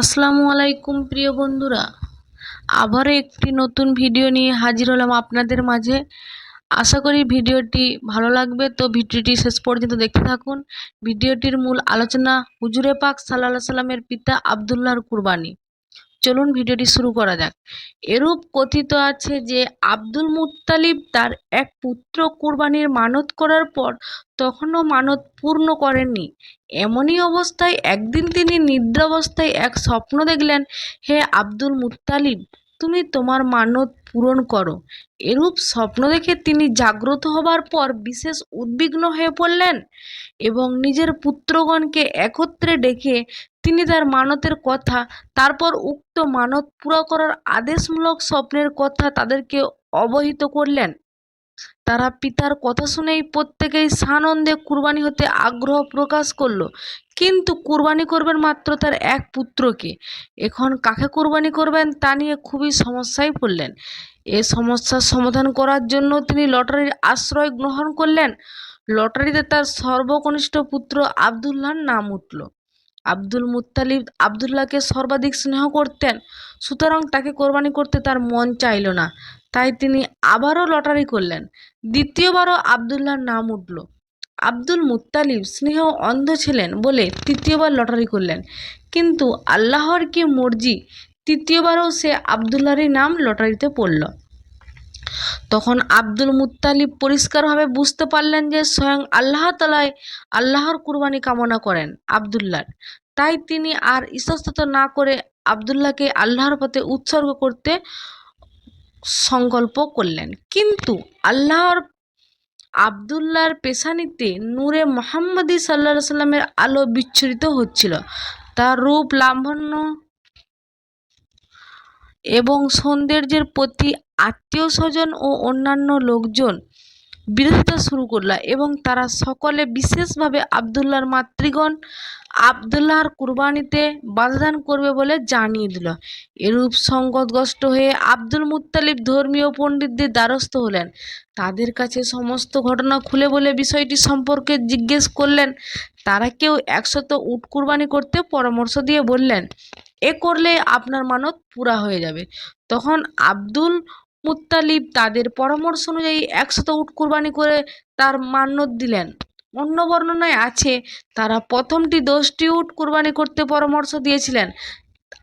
আসসালামু আলাইকুম, প্রিয় বন্ধুরা। আবারও একটি নতুন ভিডিও নিয়ে হাজির হলাম আপনাদের মাঝে। আশা করি ভিডিওটি ভালো লাগবে, তো ভিডিওটি শেষ পর্যন্ত দেখতে থাকুন। ভিডিওটির মূল আলোচনা হুজুরে পাক সাল্লাহ সাল্লামের পিতা আবদুল্লাহর কুরবানি। চলুন ভিডিওটি শুরু করা যাক। এরূপ কথিত আছে যে, আব্দুল মুত্তালিব তার এক পুত্র কুরবানির মানত করার পর তখনও মানত পূর্ণ করেননি। এমনই অবস্থায় একদিন তিনি নিদ্রাবস্থায় এক স্বপ্ন দেখলেন, হে আব্দুল মুত্তালিব, তুমি তোমার মানত পূরণ করো। এরূপ স্বপ্ন দেখে তিনি জাগ্রত হবার পর বিশেষ উদ্বিগ্ন হয়ে পড়লেন এবং নিজের পুত্রগণকে একত্রে ডেকে তিনি তার মানতের কথা, তারপর উক্ত মানত পুরা করার আদেশমূলক স্বপ্নের কথা তাদেরকে অবহিত করলেন। তারা পিতার কথা শুনেই প্রত্যেকেই সানন্দে কুরবানি হতে আগ্রহ প্রকাশ করল, কিন্তু কুরবানি করবেন মাত্র তার এক পুত্রকে। এখন কাকে কুরবানি করবেন তা নিয়ে খুবই সমস্যায় পড়লেন। এ সমস্যার সমাধান করার জন্য তিনি লটারির আশ্রয় গ্রহণ করলেন। লটারিতে তার সর্বকনিষ্ঠ পুত্র আবদুল্লাহর নাম উঠল। আব্দুল মুত্তালিব আবদুল্লাহকে সর্বাধিক স্নেহ করতেন, সুতরাং তাকে কোরবানি করতে তার মন চাইল না। তাই তিনি আবারও লটারি করলেন। দ্বিতীয়বারও আবদুল্লাহর নাম উঠল। আব্দুল মুত্তালিব স্নেহ অন্ধ ছিলেন বলে তৃতীয়বার লটারি করলেন। কিন্তু আল্লাহর কি মর্জি, তৃতীয়বারও সে আবদুল্লাহরই নাম লটারিতে পড়ল। তখন আব্দুল মুত্তালিব পরিষ্কারভাবে বুঝতে পারলেন যে স্বয়ং আল্লাহ তালাই আল্লাহর কুরবানি কামনা করেন আবদুল্লার। তাই তিনি আর ইস্তস্ত না করে আবদুল্লাহকে আল্লাহর পথে উৎসর্গ করতে সংকল্প করলেন। কিন্তু আল্লাহর আবদুল্লাহর পেশানিতে নূরে মোহাম্মদী সাল্লা সাল্লামের আলো বিচ্ছুরিত হচ্ছিল। তার রূপ লাভন্য এবং সৌন্দর্যের প্রতি আত্মীয় স্বজন ও অন্যান্য লোকজন বিরোধিতা শুরু করল এবং তারা সকলে বিশেষভাবে আবদুল্লাহর মাতৃগণ আবদুল্লাহর কুরবানিতে বাধাদান করবে বলে জানিয়ে দিল। এরূপ সংকটগ্রস্ত হয়ে আব্দুল মুত্তালিব ধর্মীয় পণ্ডিতদের দ্বারস্থ হলেন। তাদের কাছে সমস্ত ঘটনা খুলে বলে বিষয়টি সম্পর্কে জিজ্ঞেস করলেন। তারা কেউ একশত উট কুরবানি করতে পরামর্শ দিয়ে বললেন, এ করলে আপনার মানত পুরা হয়ে যাবে। তখন আব্দুল মুত্তালিব তাদের পরামর্শ অনুযায়ী একশত উট কুরবানি করে তার মান্যত দিলেন। অন্য বর্ণনায় আছে, তারা প্রথমটি দশটি উট কুরবানি করতে পরামর্শ দিয়েছিলেন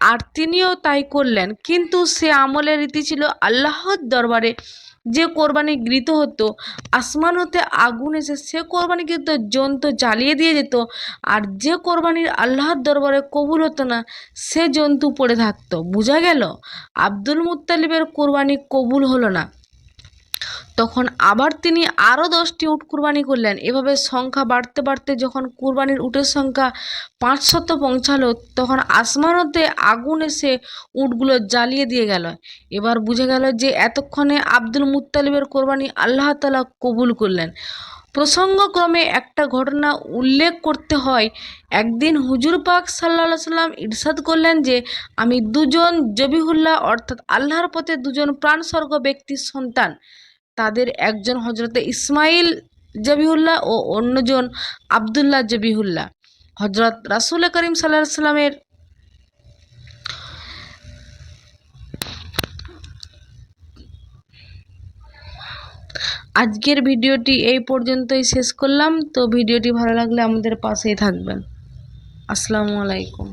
আর তিনিও তাই করলেন। কিন্তু সে আমলের রীতি ছিল আল্লাহর দরবারে যে কোরবানি গৃহীত হতো, আসমান হতে আগুন এসে সে কোরবানি কিন্তু জন্তু জ্বালিয়ে দিয়ে যেত। আর যে কোরবানির আল্লাহর দরবারে কবুল হতো না, সে জন্তু পড়ে থাকতো। বোঝা গেল? আব্দুল মুত্তালিবের কোরবানি কবুল হলো না। তখন আবার তিনি আরও দশটি উট কুরবানি করলেন। এভাবে সংখ্যা বাড়তে বাড়তে যখন কুরবানির উটের সংখ্যা পাঁচশত পৌঁছালো, তখন আসমান হতে আগুন এসে উটগুলো জ্বালিয়ে দিয়ে গেল। এবার বুঝে গেল যে এতক্ষণে আব্দুল মুত্তালিবের কোরবানি আল্লাহ তালা কবুল করলেন। প্রসঙ্গক্রমে একটা ঘটনা উল্লেখ করতে হয়। একদিন হুজুর পাক সাল্লা সাল্লাম ইরশাদ করলেন যে, আমি দুজন জবিহুল্লাহ অর্থাৎ আল্লাহর পথে দুজন প্রাণস্বর্গ ব্যক্তির সন্তান। তাদের একজন হজরতে ইসমাইল জবিহুল্লাহ ও অন্যজন আবদুল্লাহ জবিহুল্লাহ। হজরত রাসুল করিম সাল্লাহ সাল্লামের আজকের ভিডিওটি এই পর্যন্তই শেষ করলাম। তো ভিডিওটি ভালো লাগলে আমাদের পাশেই থাকবেন। আসসালামু আলাইকুম।